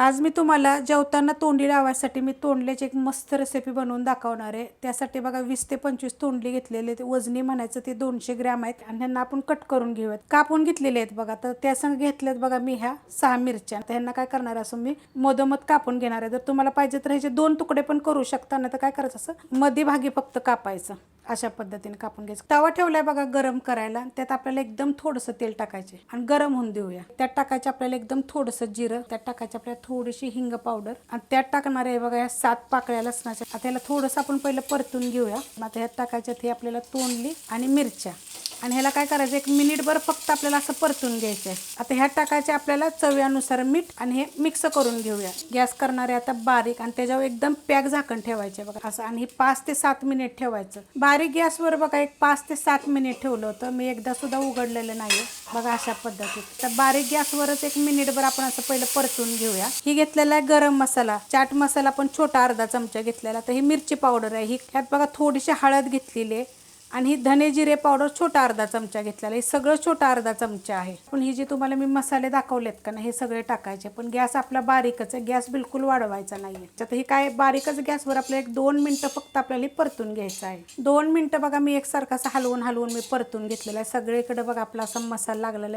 आज मी तुम्हाला जेवताना तोंडी लावायसाठी मी तोंडल्याची एक मस्त रेसिपी बनवून दाखवणार आहे. त्यासाठी बघा वीस ते पंचवीस तोंडली घेतलेले ते वजनी म्हणायचं ते दोनशे ग्रॅम आहेत. आणि ह्यांना आपण कट करून घेऊयात. कापून घेतलेले आहेत बघा. तर त्या संग घेतल्यात बघा मी ह्या सहा मिरच्या. तर ह्यांना काय करणार असं मी मधोमध कापून घेणार आहे. जर तुम्हाला पाहिजे तर ह्याचे दोन तुकडे पण करू शकता नाही तर काय करायचं असं? मध्ये भागी फक्त कापायचं. अशा पद्धतीने कापून घ्यायचं. तवा ठेवलाय बघा गरम करायला. त्यात आपल्याला एकदम थोडंसं तेल टाकायचे. आणि गरम होऊन देऊया. त्यात टाकायचं आपल्याला एकदम थोडंसं जिरं. त्यात टाकायचं आपल्याला थोडीशी हिंग पावडर. आणि त्यात टाकणार आहे बघा या सात पाकळ्या लसणाच्या. आता याला थोडंसं आपण पहिलं परतून घेऊया. आता ह्यात टाकायच्यात ते आपल्याला तोंडली आणि मिरच्या. आणि ह्याला काय करायचं एक मिनिटभर फक्त आपल्याला असं परतून घ्यायचं आहे आता ह्यात टाकायचे आपल्याला चव्यानुसार मीठ आणि हे मिक्स करून घेऊया. गॅस करणारे आता बारीक आणि त्याच्यावर एकदम पॅक झाकण ठेवायचे बघा असं. आणि हे पाच ते सात मिनिट ठेवायचं. बारीक गॅसवर बघा एक पाच ते सात मिनिट ठेवलं होतं. मी एकदा सुद्धा उघडलेलं नाही बघा अशा पद्धतीत. तर बारीक गॅसवरच एक मिनिटभर आपण असं पहिलं परतून घेऊया. ही घेतलेला आहे गरम मसाला. चाट मसाला पण छोटा अर्धा चमचा घेतलेला. तर ही मिरची पावडर आहे. ही ह्यात बघा थोडीशी हळद घेतलेली आहे. आणि ही धने जिरे पावडर छोटा अर्धा चमचा घेतलेला हे सगळं छोटा अर्धा चमचा आहे. पण हे जे तुम्हाला मी मसाले दाखवलेत का ना हे सगळे टाकायचे. पण गॅस आपला बारीकच आहे. गॅस बिलकुल वाढवायचा नाहीये. तर हे काय बारीकच गॅसवर आपल्याला एक दोन मिनटं फक्त आपल्याला परतून घ्यायचं आहे. दोन मिनटं बघा मी एकसारखं असं हलवून हलवून मी परतून घेतलेलं आहे. सगळीकडे बघा आपला असा मसाला लागलेला आहे.